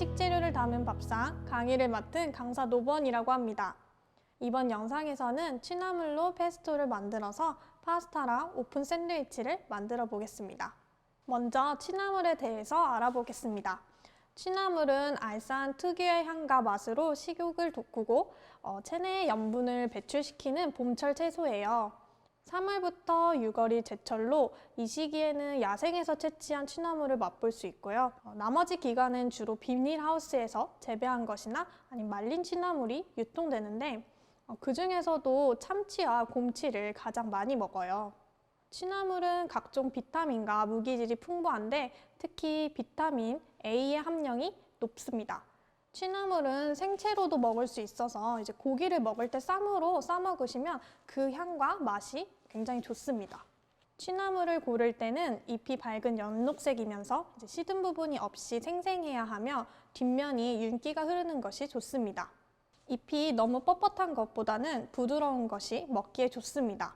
식재료를 담은 밥상 강의를 맡은 강사 노번이라고 합니다. 이번 영상에서는 취나물로 페스토를 만들어서 파스타랑 오픈 샌드위치를 만들어 보겠습니다. 먼저 취나물에 대해서 알아보겠습니다. 취나물은 알싸한 특유의 향과 맛으로 식욕을 돋구고 어, 체내의 염분을 배출시키는 봄철 채소예요. 3월부터 6월이 제철로 이 시기에는 야생에서 채취한 취나물을 맛볼 수 있고요. 어, 나머지 기간은 주로 비닐하우스에서 재배한 것이나 아니면 말린 취나물이 유통되는데 어, 그 중에서도 참치와 곰치를 가장 많이 먹어요. 취나물은 각종 비타민과 무기질이 풍부한데 특히 비타민 A의 함량이 높습니다. 취나물은 생채로도 먹을 수 있어서 이제 고기를 먹을 때 쌈으로 싸 먹으시면 그 향과 맛이 굉장히 좋습니다. 취나물을 고를 때는 잎이 밝은 연녹색이면서 시든 부분이 없이 생생해야 하며 뒷면이 윤기가 흐르는 것이 좋습니다. 잎이 너무 뻣뻣한 것보다는 부드러운 것이 먹기에 좋습니다.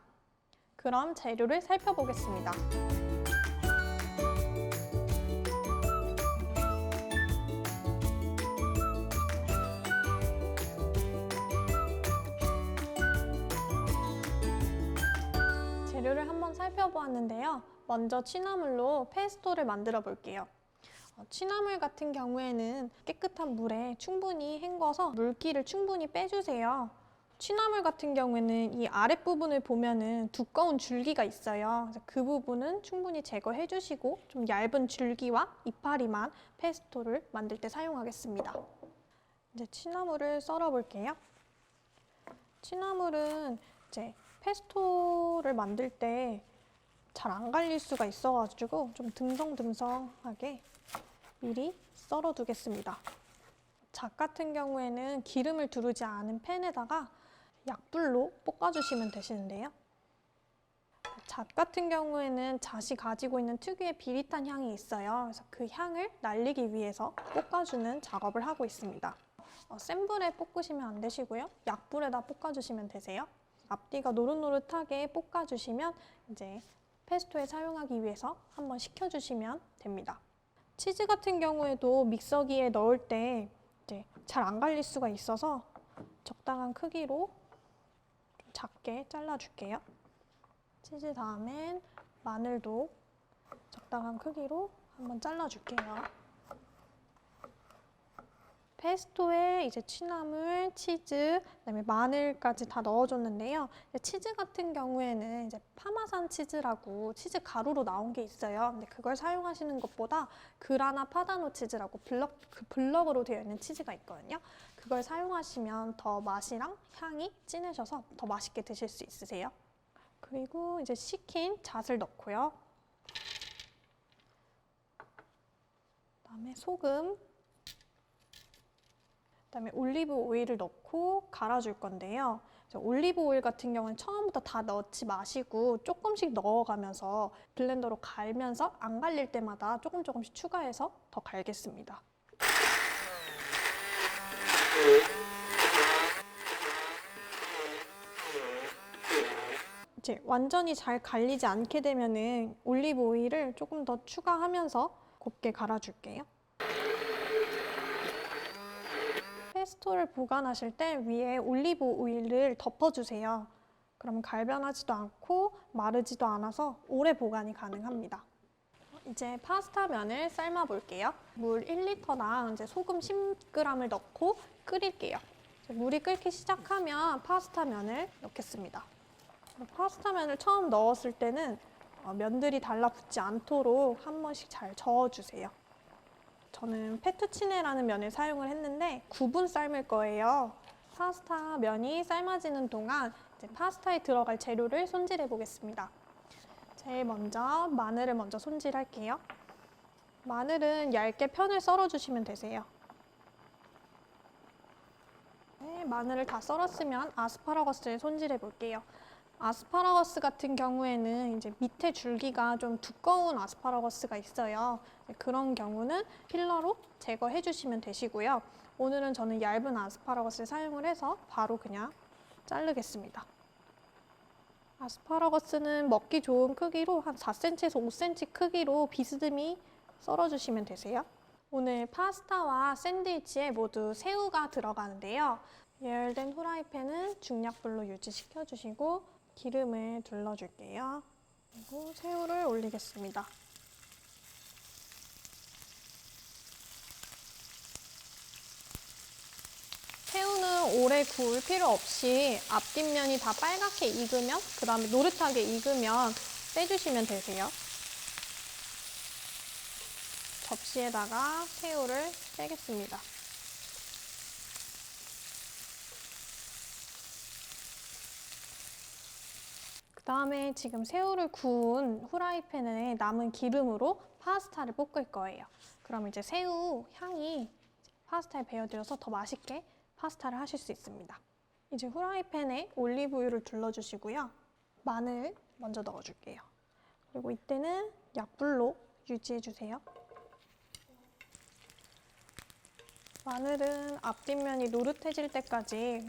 그럼 재료를 살펴보겠습니다. 살펴보았는데요. 먼저 취나물로 페스토를 만들어 볼게요. 어, 취나물 같은 경우에는 깨끗한 물에 충분히 헹궈서 물기를 충분히 빼주세요. 취나물 같은 경우에는 이 아랫부분을 보면은 두꺼운 줄기가 있어요. 그 부분은 충분히 제거해 주시고 좀 얇은 줄기와 이파리만 페스토를 만들 때 사용하겠습니다. 이제 취나물을 썰어 볼게요. 취나물은 이제 페스토를 만들 때 잘 안 갈릴 수가 있어가지고 좀 듬성듬성하게 미리 썰어 두겠습니다. 잣 같은 경우에는 기름을 두르지 않은 팬에다가 약불로 볶아주시면 되시는데요. 잣 같은 경우에는 잣이 가지고 있는 특유의 비릿한 향이 있어요. 그래서 그 향을 날리기 위해서 볶아주는 작업을 하고 있습니다. 어, 센 불에 볶으시면 안 되시고요. 약불에다 볶아주시면 되세요. 앞뒤가 노릇노릇하게 볶아주시면 이제 페스토에 사용하기 위해서 한번 식혀주시면 됩니다. 치즈 같은 경우에도 믹서기에 넣을 때 잘 안 갈릴 수가 있어서 적당한 크기로 좀 작게 잘라줄게요. 치즈 다음엔 마늘도 적당한 크기로 한번 잘라줄게요. 페스토에 이제 취나물, 치즈, 그다음에 마늘까지 다 넣어줬는데요. 치즈 같은 경우에는 이제 파마산 치즈라고 치즈 가루로 나온 게 있어요. 근데 그걸 사용하시는 것보다 그라나 파다노 치즈라고 블럭 그 블럭으로 되어 있는 치즈가 있거든요. 그걸 사용하시면 더 맛이랑 향이 진해져서 더 맛있게 드실 수 있으세요. 그리고 이제 식힌 잣을 넣고요. 그다음에 소금 그다음에 올리브 오일을 넣고 갈아줄 건데요. 올리브 오일 같은 경우는 처음부터 다 넣지 마시고 조금씩 넣어가면서 블렌더로 갈면서 안 갈릴 때마다 조금 조금씩 추가해서 더 갈겠습니다. 이제 완전히 잘 갈리지 않게 되면은 올리브 오일을 조금 더 추가하면서 곱게 갈아줄게요. 페스토를 보관하실 때 위에 올리브 오일을 덮어주세요. 그럼 갈변하지도 않고 마르지도 않아서 오래 보관이 가능합니다. 이제 파스타 면을 삶아 볼게요. 물 1리터당 이제 소금 10g을 넣고 끓일게요. 물이 끓기 시작하면 파스타 면을 넣겠습니다. 파스타 면을 처음 넣었을 때는 어, 면들이 달라붙지 않도록 한 번씩 잘 저어주세요. 저는 페투치네라는 면을 사용을 했는데 9분 삶을 거예요. 파스타 면이 삶아지는 동안 파스타에 들어갈 재료를 손질해 보겠습니다. 제일 먼저 마늘을 먼저 손질할게요. 마늘은 얇게 편을 썰어 주시면 되세요. 네, 마늘을 다 썰었으면 아스파라거스를 손질해 볼게요. 아스파라거스 같은 경우에는 이제 밑에 줄기가 좀 두꺼운 아스파라거스가 있어요. 그런 경우는 필러로 제거해 주시면 되시고요. 오늘은 저는 얇은 아스파라거스를 사용을 해서 바로 그냥 자르겠습니다. 아스파라거스는 먹기 좋은 크기로 한 4cm에서 5cm 크기로 비스듬히 썰어주시면 되세요. 오늘 파스타와 샌드위치에 모두 새우가 들어가는데요. 예열된 후라이팬은 중약불로 유지시켜 주시고 기름을 둘러줄게요. 그리고 새우를 올리겠습니다. 새우는 오래 구울 필요 없이 앞뒷면이 다 빨갛게 익으면 그 다음에 노릇하게 익으면 빼주시면 되세요. 접시에다가 새우를 빼겠습니다. 그 다음에 지금 새우를 구운 후라이팬에 남은 기름으로 파스타를 볶을 거예요. 그럼 이제 새우 향이 파스타에 배어들어서 더 맛있게 파스타를 하실 수 있습니다. 이제 후라이팬에 올리브유를 둘러주시고요. 마늘 먼저 넣어줄게요. 그리고 이때는 약불로 유지해주세요. 마늘은 앞뒷면이 노릇해질 때까지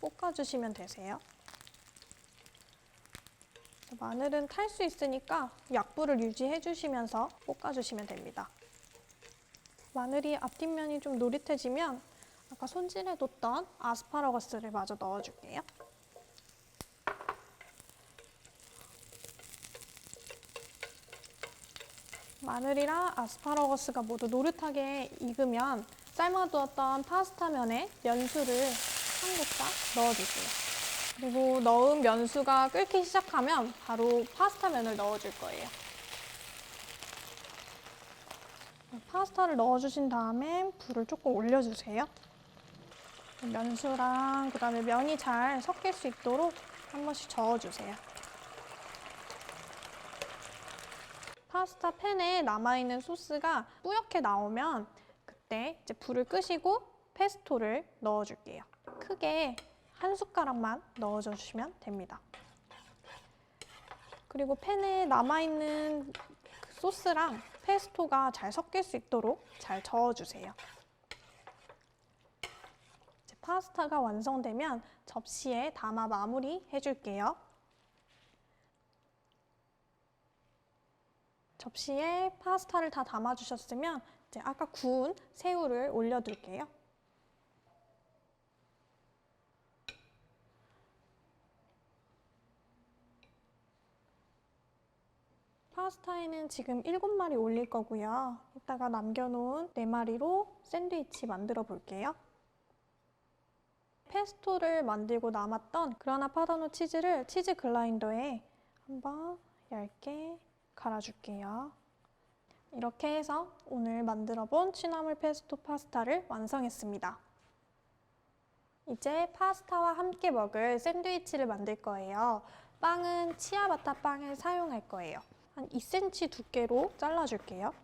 볶아주시면 되세요. 마늘은 탈 수 있으니까 약불을 유지해 주시면서 볶아주시면 됩니다. 마늘이 앞뒷면이 좀 노릇해지면 아까 손질해 뒀던 아스파라거스를 마저 넣어줄게요. 마늘이랑 아스파라거스가 모두 노릇하게 익으면 삶아두었던 파스타면에 면수를 한 곱딱 넣어줄게요. 그리고 넣은 면수가 끓기 시작하면 바로 파스타 면을 넣어줄 거예요. 파스타를 넣어주신 다음에 불을 조금 올려주세요. 면수랑 그 다음에 면이 잘 섞일 수 있도록 한 번씩 저어주세요. 파스타 팬에 남아있는 소스가 뿌옇게 나오면 그때 이제 불을 끄시고 페스토를 넣어줄게요. 크게 한 숟가락만 넣어줘 주시면 됩니다. 그리고 팬에 남아있는 그 소스랑 페스토가 잘 섞일 수 있도록 잘 저어주세요. 파스타가 완성되면 접시에 담아 마무리 해줄게요. 접시에 파스타를 다 담아주셨으면 이제 아까 구운 새우를 올려둘게요. 파스타에는 지금 7마리 올릴 거고요. 이따가 남겨놓은 4마리로 샌드위치 만들어 볼게요. 페스토를 만들고 남았던 그라나 파다노 치즈를 치즈 글라인더에 한번 얇게 갈아줄게요. 이렇게 해서 오늘 만들어 본 취나물 페스토 파스타를 완성했습니다. 이제 파스타와 함께 먹을 샌드위치를 만들 거예요. 빵은 치아바타 빵을 사용할 거예요. 한 2cm 두께로 잘라줄게요.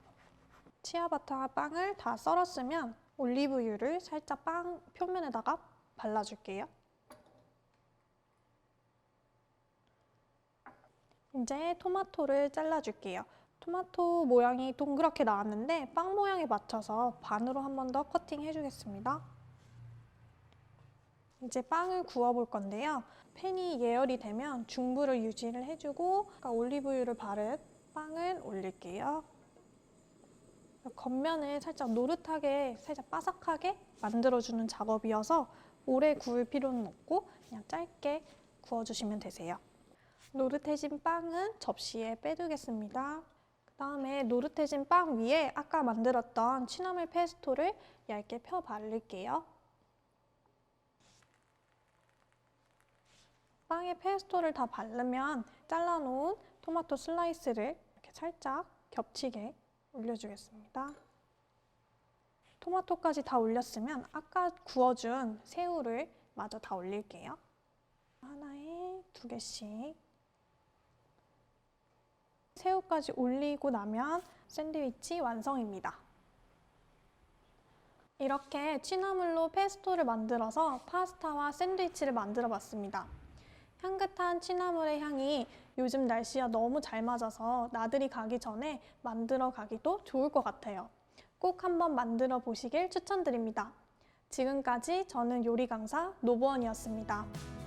치아바타 빵을 다 썰었으면 올리브유를 살짝 빵 표면에다가 발라줄게요. 이제 토마토를 잘라줄게요. 토마토 모양이 동그랗게 나왔는데 빵 모양에 맞춰서 반으로 한 번 더 커팅 해주겠습니다. 이제 빵을 구워볼 건데요. 팬이 예열이 되면 중불을 유지를 해주고 아까 올리브유를 바른 빵을 올릴게요. 겉면을 살짝 노릇하게, 살짝 바삭하게 만들어주는 작업이어서 오래 구울 필요는 없고 그냥 짧게 구워주시면 되세요. 노릇해진 빵은 접시에 빼두겠습니다. 그 다음에 노릇해진 빵 위에 아까 만들었던 취나물 페스토를 얇게 펴 바를게요. 빵에 페스토를 다 바르면 잘라놓은 토마토 슬라이스를 이렇게 살짝 겹치게 올려주겠습니다. 토마토까지 다 올렸으면 아까 구워준 새우를 마저 다 올릴게요. 하나에 두 개씩. 새우까지 올리고 나면 샌드위치 완성입니다. 이렇게 취나물로 페스토를 만들어서 파스타와 샌드위치를 만들어 봤습니다. 향긋한 취나물의 향이 요즘 날씨와 너무 잘 맞아서 나들이 가기 전에 만들어 가기도 좋을 것 같아요. 꼭 한번 만들어 보시길 추천드립니다. 지금까지 저는 요리 강사 노보원이었습니다.